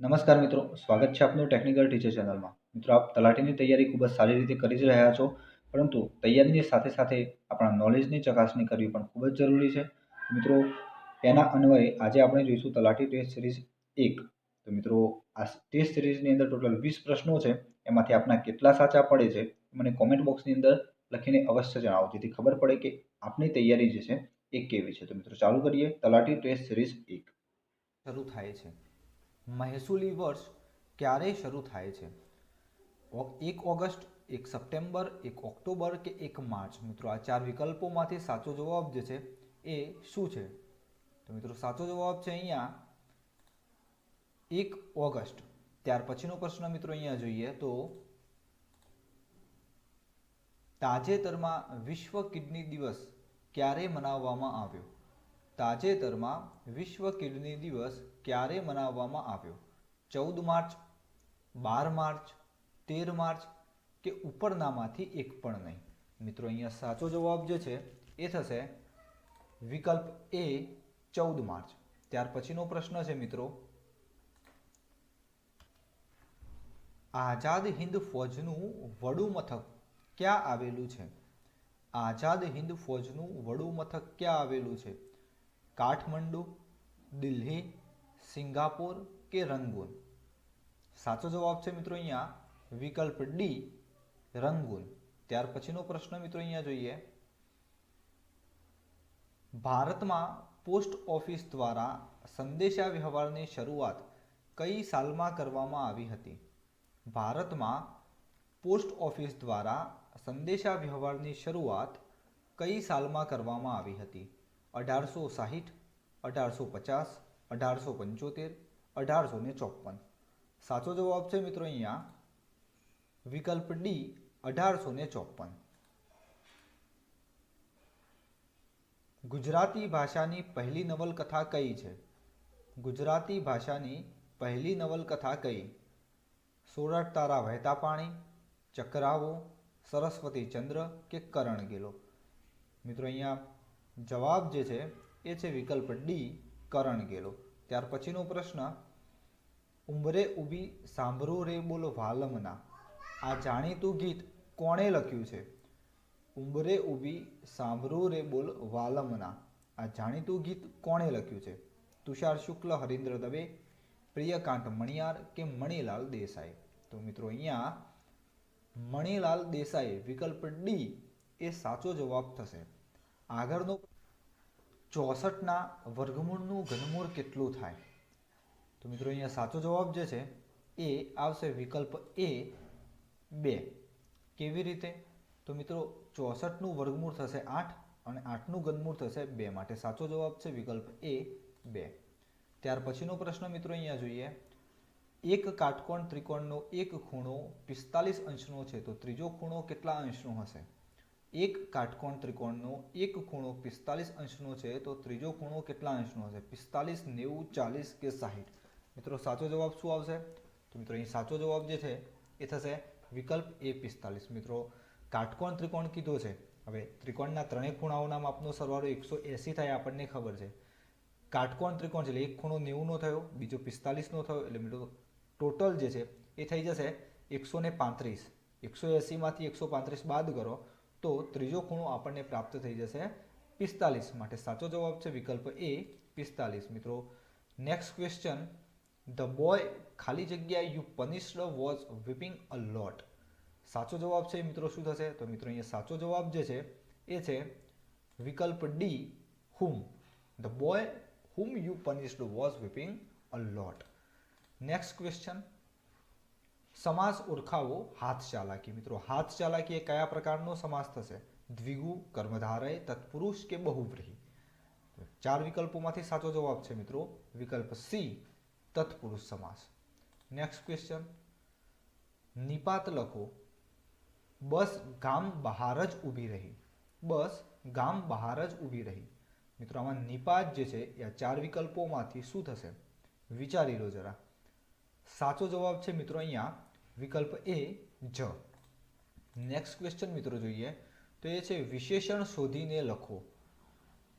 નમસ્કાર મિત્રો, સ્વાગત છે આપનું ટેકનિકલ ટીચર ચેનલમાં મિત્રો, આપ તલાટીની તૈયારી ખૂબ જ સારી રીતે કરી જ રહ્યા છો, પરંતુ તૈયારીની સાથે સાથે આપણા નોલેજની ચકાસણી કરવી પણ ખૂબ જ જરૂરી છે. મિત્રો, એના અન્વયે આજે આપણે જોઈશું તલાટી ટેસ્ટ સિરીઝ એક. તો મિત્રો, આ ટેસ્ટ સિરીઝની અંદર ટોટલ વીસ પ્રશ્નો છે, એમાંથી આપના કેટલા સાચા પડે છે મને કોમેન્ટ બોક્સની અંદર લખીને અવશ્ય જણાવો, જેથી ખબર પડે કે આપની તૈયારી જે છે, એ કેવી છે. તો મિત્રો, ચાલુ કરીએ તલાટી ટેસ્ટ સિરીઝ એક. શરૂ થાય છે. મહેસૂલી વર્ષ ક્યારે શરૂ થાય છે? એક ઓગસ્ટ, એક સપ્ટેમ્બર, એક ઓક્ટોબર કે એક માર્ચ? મિત્રો, આ ચાર વિકલ્પોમાંથી સાચો જવાબ જે છે એ શું છે? તો મિત્રો, સાચો જવાબ છે અહીંયા એક ઓગસ્ટ. ત્યાર પછીનો પ્રશ્ન મિત્રો અહીંયા જોઈએ તો તાજેતરમાં વિશ્વ કિડની દિવસ ક્યારે મનાવવામાં આવ્યો? તાજેતરમાં વિશ્વ કિડની દિવસ ક્યારે મનાવવામાં આવ્યો? ચૌદ માર્ચ, બાર માર્ચ, તેર માર્ચ કે ઉપરનામાંથી એક પણ નહીં? મિત્રો, અહીંયા સાચો જવાબ જે છે, એ થશે વિકલ્પ એ, ચૌદ માર્ચ. ત્યાર પછીનો પ્રશ્ન છે, મિત્રો. આઝાદ હિન્દ ફોજનું વડું મથક ક્યાં આવેલું છે? આઝાદ હિન્દ ફોજનું વડું મથક ક્યાં આવેલું છે? કાઠમંડુ, દિલ્હી સિંગાપોર કે રંગૂન? સાચો જવાબ છે મિત્રો અહીંયા વિકલ્પ ડી, રંગૂન. ત્યાર પછીનો પ્રશ્ન મિત્રો અહીંયા જોઈએ. ભારતમાં પોસ્ટ ઓફિસ દ્વારા સંદેશા વ્યવહારની શરૂઆત કઈ સાલમાં કરવામાં આવી હતી? ભારતમાં પોસ્ટ ઓફિસ દ્વારા સંદેશા વ્યવહારની શરૂઆત કઈ સાલમાં કરવામાં આવી હતી? અઢારસો સાહીઠ, અઢારસો પચાસ અઢારસો પંચોતેર, અઢારસો ને ચોપન સાચો જવાબ છે મિત્રો અહીંયા વિકલ્પ ડી અઢારસો ને ચોપન ગુજરાતી ભાષાની પહેલી નવલકથા કઈ છે? ગુજરાતી ભાષાની પહેલી નવલકથા કઈ? સોરઠ તારા વહેતા પાણી ચક્રાવો, સરસ્વતી ચંદ્ર કે કરણ ગેલો? મિત્રો અહીંયા જવાબ જે છે એ છે વિકલ્પ ડી કરણ ગેલો. ત્યાર પછીનો પ્રશ્ન ઉંબરે ઊભી સાંભળો રે બોલો વાલમના. આ જાણીતું ગીત કોણે લખ્યું છે? ઉંબરે ઊભી સાંભળો રે બોલ વાલમના. આ જાણીતું ગીત કોણે લખ્યું છે? તુષાર શુક્લ, હરિન્દ્ર દવે, પ્રિયકાંત મણિયાર કે મણિલાલ દેસાઈ? તો મિત્રો અહીંયા મણિલાલ દેસાઈ વિકલ્પ ડી એ સાચો જવાબ થશે. આગળનો ચોસઠના વર્ગમૂળનું ઘનમૂળ કેટલું થાય? તો મિત્રો અહીંયા સાચો જવાબ જે છે, એ આવશે વિકલ્પ એ બે. કેવી રીતે? તો મિત્રો ચોસઠનું વર્ગમૂળ થશે આઠ અને આઠનું ઘનમૂળ થશે બે માટે સાચો જવાબ છે વિકલ્પ એ બે. ત્યાર પછીનો પ્રશ્ન મિત્રો અહીંયા જોઈએ. એક કાટકોણ ત્રિકોણનો એક ખૂણો પિસ્તાલીસ અંશનો છે, તો ત્રીજો ખૂણો કેટલા અંશનો હશે? એક કાટકોણ ત્રિકોણનો એક ખૂણો પિસ્તાલીસ અંશનો છે, તો ત્રીજો ખૂણો કેટલા અંશનો હશે? પિસ્તાલીસ, નેવું, ચાલીસ કે સાહીઠ? મિત્રો, સાચો જવાબ શું આવશે? તો મિત્રો, અહીં સાચો જવાબ જે છે, એ થશે વિકલ્પ એ પિસ્તાલીસ. મિત્રો, કાટકોણ ત્રિકોણ કીધો છે. હવે ત્રિકોણના ત્રણેય ખૂણાઓના માપનો સરવાળો એકસો એંસી થાય, આપણને ખબર છે. કાટકોણ ત્રિકોણ છે, એટલે એક ખૂણો નેવુંનો થયો, બીજો પિસ્તાલીસનો થયો, એટલે મિત્રો, ટોટલ જે છે, એ થઈ જશે એકસો પાંત્રીસ. એકસો એંસીમાંથી એકસો પાંત્રીસ બાદ કરો તો ત્રીજો ખૂણો આપણને પ્રાપ્ત થઈ જશે પિસ્તાલીસ માટે સાચો જવાબ છે વિકલ્પ એ પિસ્તાલીસ. મિત્રો નેક્સ્ટ ક્વેશ્ચન ધ બોય ખાલી જગ્યા you punished was weeping a lot સાચો જવાબ છે મિત્રો શું થશે? તો મિત્રો અહીંયા સાચો જવાબ જે છે એ છે વિકલ્પ D whom the boy whom you punished was weeping a lot next question સમાસ ઓળખાવો હાથ ચાલાકી મિત્રો હાથ ચાલાકી એ કયા પ્રકારનો સમાસ થશે? દ્વિગુ, કર્મધારય, તત્પુરુષ કે બહુવ્રીહી? ચાર વિકલ્પોમાંથી સાચો જવાબ છે, મિત્રો. વિકલ્પ સી, તત્પુરુષ સમાસ. નેક્સ્ટ ક્વેશ્ચન નિપાત લખો. બસ ગામ બહાર જ ઊભી રહી. બસ ગામ બહાર જ ઊભી રહી. મિત્રો, આમાં નિપાત જે છે, એ ચાર વિકલ્પોમાંથી શું થશે? વિચારી લો જરા. સાચો જવાબ છે મિત્રો અહીંયા વિકલ્પ એ જ. નેક્સ્ટ ક્વેશ્ચન મિત્રો જોઈએ. તો એ છે વિશેષણ શોધીને લખો.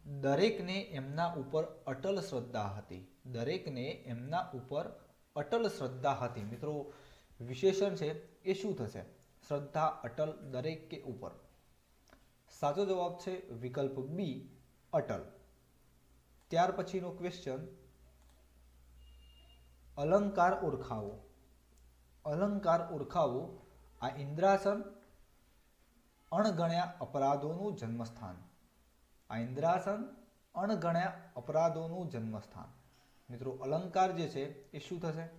દરેકને એમના ઉપર અટલ શ્રદ્ધા હતી. દરેકને એમના ઉપર અટલ શ્રદ્ધા હતી. મિત્રો, વિશેષણ છે એ શું થશે? શ્રદ્ધા, અટલ દરેક કે ઉપર. સાચો જવાબ છે વિકલ્પ બી, અટલ. ત્યાર પછીનો ક્વેશ્ચન અલંકાર ઓળખાવો. અલંકાર ઓળખાવો આ ઇન્દ્રાસન અણગણ્યા અપરાધોનું જન્મસ્થાન. આ ઇન્દ્રાસન અણગણ્યા અપરાધોનું જન્મસ્થાન. મિત્રો, અલંકાર જે છે, એ શું થશે?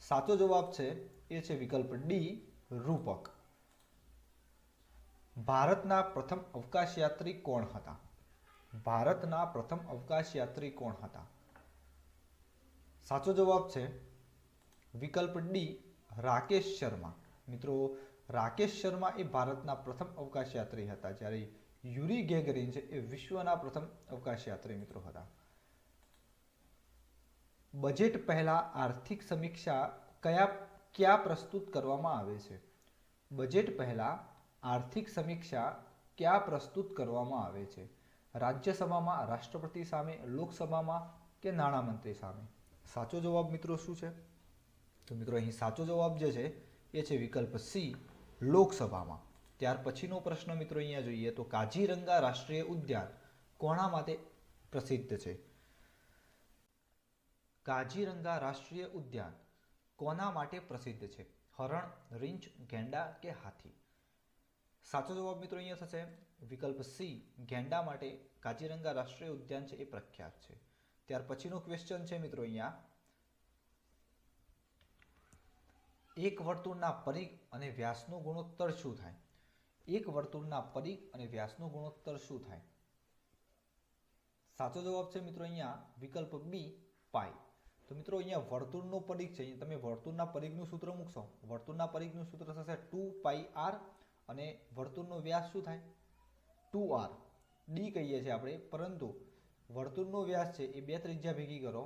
સાચો જવાબ છે, એ છે વિકલ્પ ડી રૂપક. ભારતના પ્રથમ અવકાશયાત્રી કોણ હતા? ભારતના પ્રથમ અવકાશયાત્રી કોણ હતા? સાચો જવાબ છે વિકલ્પ ડી રાકેશ શર્મા. મિત્રો, રાકેશ શર્મા એ ભારતના પ્રથમ અવકાશયાત્રી હતા, જ્યારે યુરી ગેગરીન છે એ વિશ્વના પ્રથમ અવકાશયાત્રી મિત્રો હતા. બજેટ પહેલા આર્થિક સમીક્ષા કયા, ક્યાં પ્રસ્તુત કરવામાં આવે છે? બજેટ પહેલા આર્થિક સમીક્ષા ક્યાં પ્રસ્તુત કરવામાં આવે છે? રાજ્યસભામાં રાષ્ટ્રપતિ સામે, લોકસભામાં કે નાણામંત્રી સામે? સાચો જવાબ મિત્રો શું છે? તો મિત્રો અહીં સાચો જવાબ જે છે, એ છે વિકલ્પ સી, લોકસભામાં. ત્યાર પછીનો પ્રશ્ન મિત્રો અહીંયા જોઈએ તો કાજીરંગા રાષ્ટ્રીય ઉદ્યાન કોના માટે પ્રસિદ્ધ છે? કાજીરંગા રાષ્ટ્રીય ઉદ્યાન કોના માટે પ્રસિદ્ધ છે? હરણ, રીંછ, ગેંડા કે હાથી? સાચો જવાબ મિત્રો અહીંયા થશે. વિકલ્પ સી, ગેંડા માટે કાજીરંગા રાષ્ટ્રીય ઉદ્યાન છે એ પ્રખ્યાત છે. ત્યાર પછીનો ક્વેશ્ચન છે મિત્રો અહીંયા. એક વર્તુળના પરિઘ અને વ્યાસનો ગુણોત્તર શું થાય? એક વર્તુળના પરિઘ અને વ્યાસનો ગુણોત્તર શું થાય? સાચો જવાબ છે મિત્રો અહીંયા વિકલ્પ બી પાઈ તો મિત્રો અહીંયા વર્તુળનો પરિઘ છે તમે વર્તુળના પરિઘનું સૂત્ર મૂકશો. વર્તુળના પરિઘનું સૂત્ર થશે ટુ પાઈ આર અને વર્તુળનો વ્યાસ શું થાય? ટુ આર ડી કહીએ છીએ આપણે, પરંતુ વર્તુળનો વ્યાસ છે એ બે ત્રિજ્યા ભેગી કરો,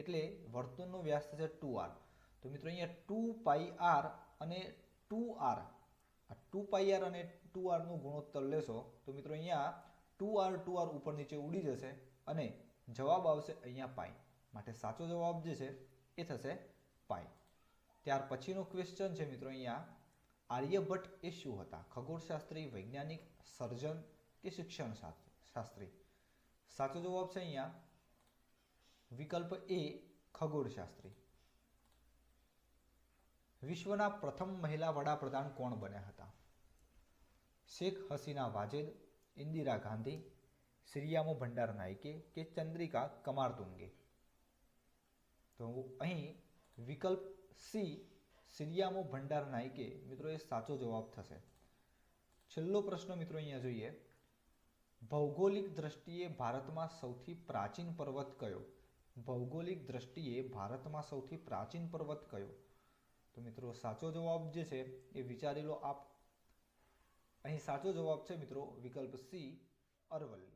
એટલે વર્તુળનો વ્યાસ થશે ટુ આર. તો મિત્રો અહીંયા ટુ પાઈ આર અને ટુ આર. આ ટુ પાઈ આર અને ટુ આરનું ગુણોત્તર લેશો, તો મિત્રો અહીંયા ટુ આર ટુ આર ઉપર નીચે ઉડી જશે અને જવાબ આવશે અહીંયા પાઈ. માટે સાચો જવાબ જે છે એ થશે પાઈ. ત્યાર પછીનો ક્વેશ્ચન છે મિત્રો અહીંયા, આર્યભટ્ટ એ શું હતા? ખગોળશાસ્ત્રી, વૈજ્ઞાનિક, સર્જન કે શિક્ષણ શાસ્ત્રી સાચો જવાબ છે અહીંયા વિકલ્પ એ ખગોળશાસ્ત્રી. વિશ્વના પ્રથમ મહિલા વડાપ્રધાન કોણ બન્યા હતા? શેખ હસીના વાજેદ, ઇન્દિરા ગાંધી સિરિયામો ભંડાર નાયકે કે ચંદ્રિકા કમારતુંગે તો અહીં વિકલ્પ સી સિરિયામો ભંડાર નાયકે. મિત્રો, એ સાચો જવાબ થશે. છેલ્લો પ્રશ્ન મિત્રો અહીંયા જોઈએ. ભૌગોલિક દ્રષ્ટિએ ભારતમાં સૌથી પ્રાચીન પર્વત કયો? ભૌગોલિક દ્રષ્ટિએ ભારતમાં સૌથી પ્રાચીન પર્વત કયો? તો મિત્રો, સાચો જવાબ જે છે એ વિચારી લો આપ. અહીં સાચો જવાબ છે મિત્રો વિકલ્પ સી અરવલ્લી.